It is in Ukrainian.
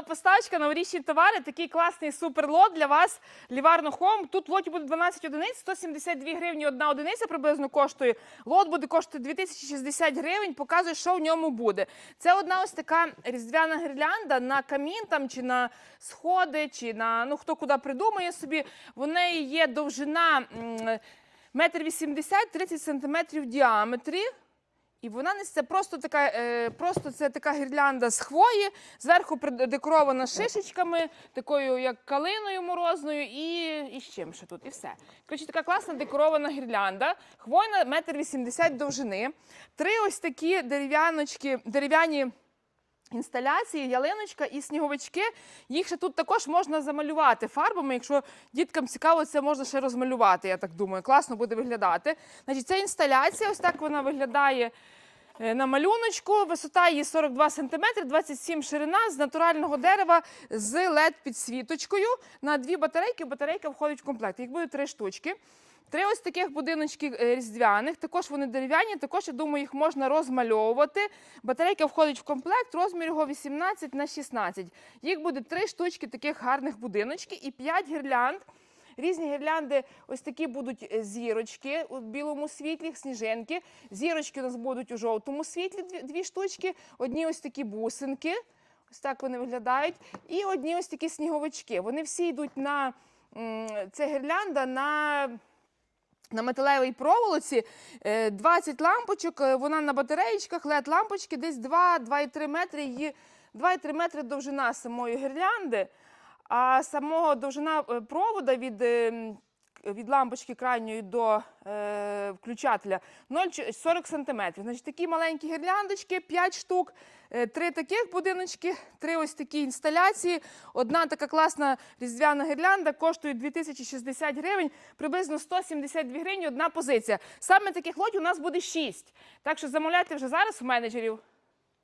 Новопостачка, новорічні товари, такий класний суперлот для вас. Ліварно Хом. Тут в лоті буде 12 одиниць, 172 гривні одна одиниця приблизно коштує. Лот буде коштувати 2060 гривень. Показує, що в ньому буде. Це одна ось така різдвяна гірлянда на камін там чи на сходи, чи на ну хто куди придумає собі. В неї є довжина метр вісімдесят, 30 сантиметрів в діаметрі. І вона несе просто така, е, просто це така гірлянда з хвої, зверху придекорована шишечками, такою як калиною морозною, і, і з чим ще тут, і все. Коротше, така класна декорована гірлянда. Хвойна метр вісімдесят довжини. Три ось такі дерев'яночки, дерев'яні. Інсталяції, ялиночка і сніговички. Їх ще тут також можна замалювати фарбами. Якщо діткам цікаво, це можна ще розмалювати. Я так думаю, класно буде виглядати. Значить, ця інсталяція, ось так вона виглядає е, на малюночку. Висота її 42 см, 27 ширина з натурального дерева з led підсвіточкою. На дві батарейки. Батарейка входить в комплект. Їх буде три штучки. Три ось таких будиночки е, різдвяних, також вони дерев'яні, також, я думаю, їх можна розмальовувати. Батарейка входить в комплект, розмір його 18 на 16. Їх буде три штучки таких гарних будиночки і п'ять гірлянд. Різні гірлянди, ось такі будуть е, зірочки у білому світлі, сніжинки. Зірочки у нас будуть у жовтому світлі, дві штучки. Одні ось такі бусинки. Ось так вони виглядають. І одні ось такі сніговички. Вони всі йдуть на це гірлянда на на металевій проволоці е, 20 лампочок, е, вона на батареєчках, led лампочки, десь 2-2,3 метри, її 2,3 метри довжина самої гірлянди, а самого довжина е, провода від, е, м, від лампочки крайньої до е, включателя 0,40 см. Значить, такі маленькі гірляндочки, 5 штук, е, три таких будиночки, три ось такі інсталяції. Одна така класна різдвяна гірлянда коштує 2060 гривень, приблизно 172 гривні одна позиція. Саме таких лотів у нас буде 6. Так що замовляйте вже зараз у менеджерів.